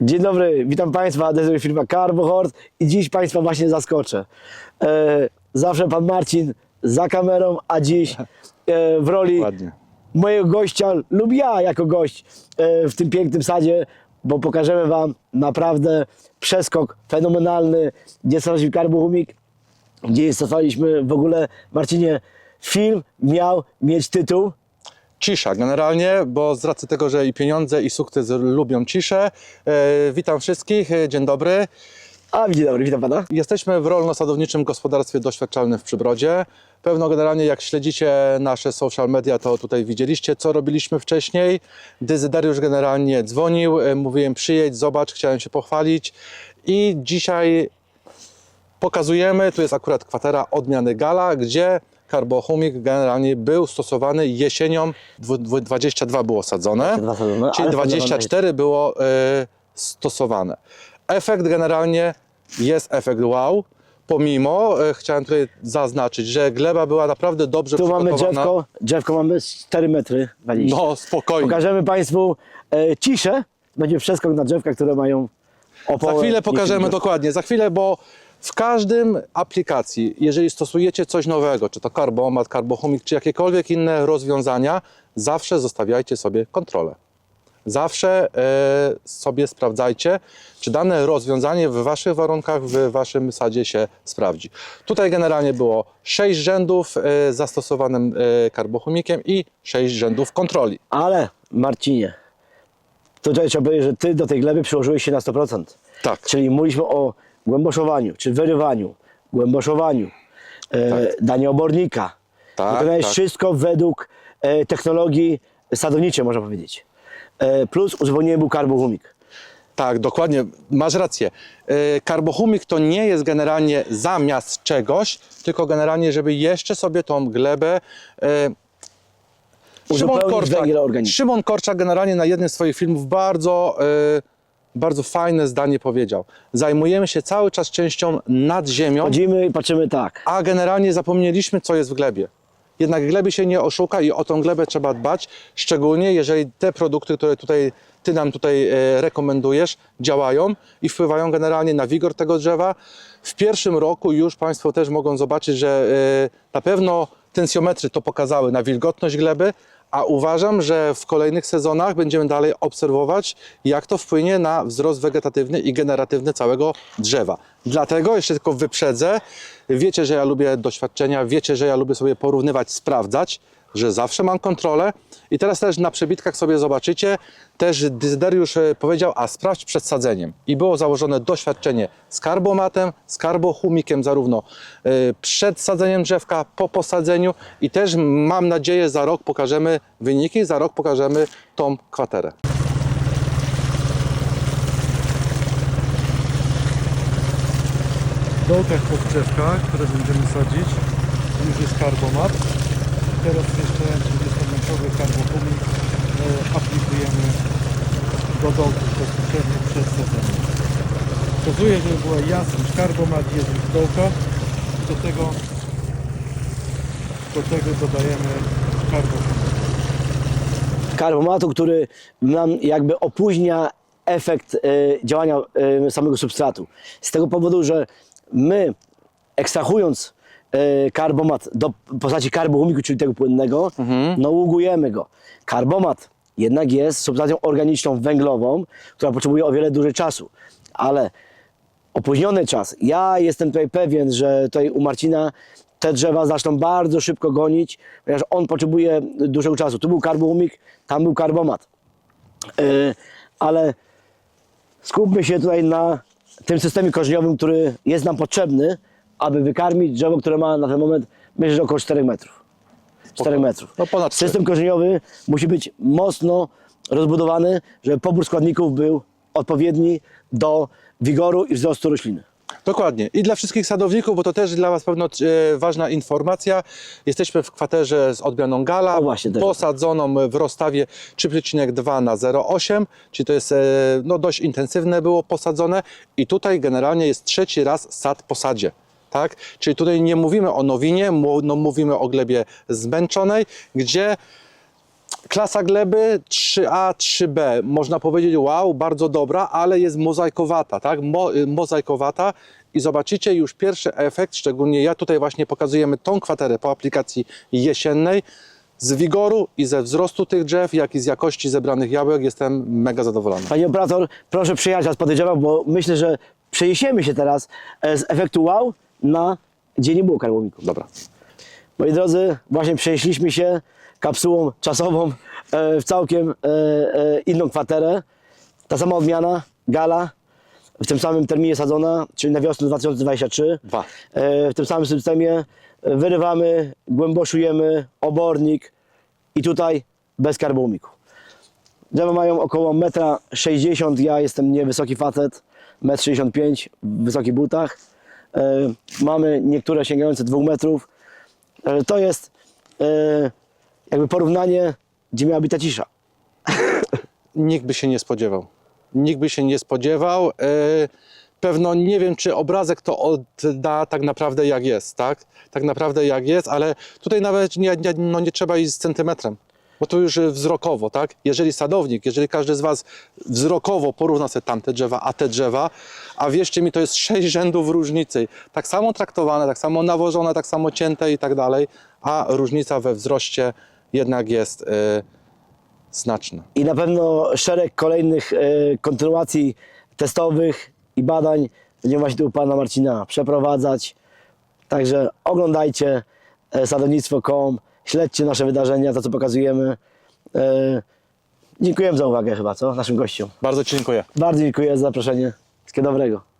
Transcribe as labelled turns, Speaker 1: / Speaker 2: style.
Speaker 1: Dzień dobry, witam Państwa, nazywam firma Carbohort i dziś Państwa właśnie zaskoczę. E, zawsze Pan Marcin za kamerą, a dziś e, w roli
Speaker 2: Ładnie.
Speaker 1: mojego gościa lub ja jako gość e, w tym pięknym sadzie, bo pokażemy Wam naprawdę przeskok fenomenalny, gdzie stworzył Carbohumik, gdzie stosowaliśmy w ogóle, Marcinie, film miał mieć tytuł
Speaker 2: Cisza generalnie, bo z racji tego, że i pieniądze, i sukces lubią ciszę. E, witam wszystkich, e, dzień dobry.
Speaker 1: A, dzień dobry, witam Pana.
Speaker 2: Jesteśmy w rolno-sadowniczym gospodarstwie doświadczalnym w Przybrodzie. Pewno generalnie jak śledzicie nasze social media, to tutaj widzieliście, co robiliśmy wcześniej. Dezyder generalnie dzwonił, e, mówiłem przyjedź, zobacz, chciałem się pochwalić. I dzisiaj pokazujemy, tu jest akurat kwatera odmiany Gala, gdzie karbochumik generalnie był stosowany jesienią, dwu- dwu- 22 było sadzone,
Speaker 1: 22 sadzone,
Speaker 2: czyli
Speaker 1: ale
Speaker 2: 24 było e, stosowane. Efekt generalnie jest efekt wow, pomimo, e, chciałem tutaj zaznaczyć, że gleba była naprawdę dobrze
Speaker 1: Tu mamy
Speaker 2: przygotowana.
Speaker 1: drzewko, drzewko mamy 4 metry 20.
Speaker 2: No spokojnie.
Speaker 1: Pokażemy Państwu e, ciszę. Będzie przeskok na drzewka, które mają około
Speaker 2: Za chwilę pokażemy
Speaker 1: 10
Speaker 2: dokładnie, za chwilę, bo w każdym aplikacji, jeżeli stosujecie coś nowego, czy to Carbomat, Carbochumik, czy jakiekolwiek inne rozwiązania, zawsze zostawiajcie sobie kontrolę. Zawsze e, sobie sprawdzajcie, czy dane rozwiązanie w Waszych warunkach, w Waszym sadzie się sprawdzi. Tutaj generalnie było 6 rzędów e, zastosowanym e, karbochumikiem i 6 rzędów kontroli.
Speaker 1: Ale Marcinie, tutaj trzeba powiedzieć, że Ty do tej gleby przyłożyłeś się na 100%.
Speaker 2: Tak.
Speaker 1: Czyli mówiliśmy o głęboszowaniu, czy wyrywaniu, głęboszowaniu, e, danie obornika.
Speaker 2: Tak,
Speaker 1: Wykonałeś
Speaker 2: tak.
Speaker 1: wszystko według e, technologii sadowniczej, można powiedzieć. E, plus uzupełnienie był karbohumik.
Speaker 2: Tak, dokładnie, masz rację. E, Karbochumik to nie jest generalnie zamiast czegoś, tylko generalnie, żeby jeszcze sobie tą glebę. e,
Speaker 1: węgiel organiczny.
Speaker 2: Szymon Korczak generalnie na jednym z swoich filmów bardzo, e, bardzo fajne zdanie powiedział. Zajmujemy się cały czas częścią nad ziemią,
Speaker 1: Chodzimy i patrzymy tak.
Speaker 2: a generalnie zapomnieliśmy, co jest w glebie. Jednak gleby się nie oszuka i o tą glebę trzeba dbać, szczególnie jeżeli te produkty, które tutaj Ty nam tutaj e, rekomendujesz, działają i wpływają generalnie na wigor tego drzewa. W pierwszym roku już Państwo też mogą zobaczyć, że e, na pewno tensjometry to pokazały na wilgotność gleby, a uważam, że w kolejnych sezonach będziemy dalej obserwować, jak to wpłynie na wzrost wegetatywny i generatywny całego drzewa. Dlatego jeszcze tylko wyprzedzę. Wiecie, że ja lubię doświadczenia, wiecie, że ja lubię sobie porównywać, sprawdzać, że zawsze mam kontrolę. I teraz też na przebitkach sobie zobaczycie, też Dysderiusz e, powiedział, a sprawdź przed sadzeniem. I było założone doświadczenie z karbomatem, z karbochumikiem zarówno e, przed sadzeniem drzewka, po posadzeniu i też mam nadzieję za rok pokażemy wyniki, za rok pokażemy tą kwaterę.
Speaker 3: Dołkach po które będziemy sadzić, już jest karbomat. Teraz jeszcze 20-metrowy karbochumik e, aplikujemy do dołków bezpośrednio przed sadzeniem. Pokazuję, żeby była jasność. Karbomat jest już w. Do tego, do tego dodajemy karbochumik.
Speaker 1: karbomatu, który nam jakby opóźnia efekt e, działania e, samego substratu. Z tego powodu, że my ekstrahując karbomat do postaci karbohumiku, czyli tego płynnego, no ługujemy go. Karbomat jednak jest substancją organiczną węglową, która potrzebuje o wiele dłużej czasu, ale opóźniony czas. Ja jestem tutaj pewien, że tutaj u Marcina te drzewa zaczną bardzo szybko gonić, ponieważ on potrzebuje dużego czasu. Tu był karbohumik, tam był karbomat. Yy, ale skupmy się tutaj na tym systemie korzeniowym, który jest nam potrzebny, aby wykarmić drzewo, które ma na ten moment, myślę, że około 4 metrów. 4 metrów.
Speaker 2: No ponad cztery.
Speaker 1: System korzeniowy musi być mocno rozbudowany, żeby pobór składników był odpowiedni do wigoru i wzrostu rośliny.
Speaker 2: Dokładnie. I dla wszystkich sadowników, bo to też dla Was pewno e, ważna informacja. Jesteśmy w kwaterze z odmianą Gala,
Speaker 1: O, właśnie, też.
Speaker 2: posadzoną w rozstawie 3,2 na 0,8, czyli to jest e, no, dość intensywne było posadzone i tutaj generalnie jest trzeci raz sad po sadzie. Tak? Czyli tutaj nie mówimy o nowinie, no, mówimy o glebie zmęczonej, gdzie Klasa gleby 3A, 3B. Można powiedzieć, wow, bardzo dobra, ale jest mozaikowata, tak? Mo, y, mozaikowata i zobaczycie już pierwszy efekt, szczególnie ja tutaj właśnie pokazujemy tą kwaterę po aplikacji jesiennej. Z wigoru i ze wzrostu tych drzew, jak i z jakości zebranych jabłek jestem mega zadowolony.
Speaker 1: Panie operator, proszę przyjechać nas podejrzewa, bo myślę, że przeniesiemy się teraz e, z efektu wow na gdzie nie było karbomiku.
Speaker 2: Dobra.
Speaker 1: Moi drodzy, właśnie przenieśliśmy się kapsułą czasową e, w całkiem e, e, inną kwaterę. Ta sama odmiana, gala, w tym samym terminie sadzona, czyli na wiosnę 2023.
Speaker 2: Dwa.
Speaker 1: E, w tym samym systemie wyrywamy, głęboszujemy, obornik i tutaj bez karbomiku. Drzewa mają około 1,60 m, ja jestem niewysoki facet, 1,65 m w wysokich butach. E, mamy niektóre sięgające 2 metrów. E, to jest e, jakby porównanie, gdzie miała być ta cisza.
Speaker 2: Nikt by się nie spodziewał. Nikt by się nie spodziewał. Pewno nie wiem, czy obrazek to odda tak naprawdę jak jest, tak? Tak naprawdę jak jest, ale tutaj nawet nie, nie, no nie trzeba iść z centymetrem, bo to już wzrokowo, tak? Jeżeli sadownik, jeżeli każdy z Was wzrokowo porówna sobie tamte drzewa, a te drzewa, a wierzcie mi, to jest sześć rzędów różnicy. Tak samo traktowane, tak samo nawożone, tak samo cięte i tak dalej, a różnica we wzroście jednak jest e, znaczna.
Speaker 1: I na pewno szereg kolejnych e, kontynuacji testowych i badań będziemy właśnie tu pana Marcina przeprowadzać. Także oglądajcie e, sadownictwo.com, śledźcie nasze wydarzenia, to co pokazujemy. E, dziękujemy za uwagę chyba, co? Naszym gościom.
Speaker 2: Bardzo Ci dziękuję.
Speaker 1: Bardzo dziękuję za zaproszenie. Wszystkiego dobrego.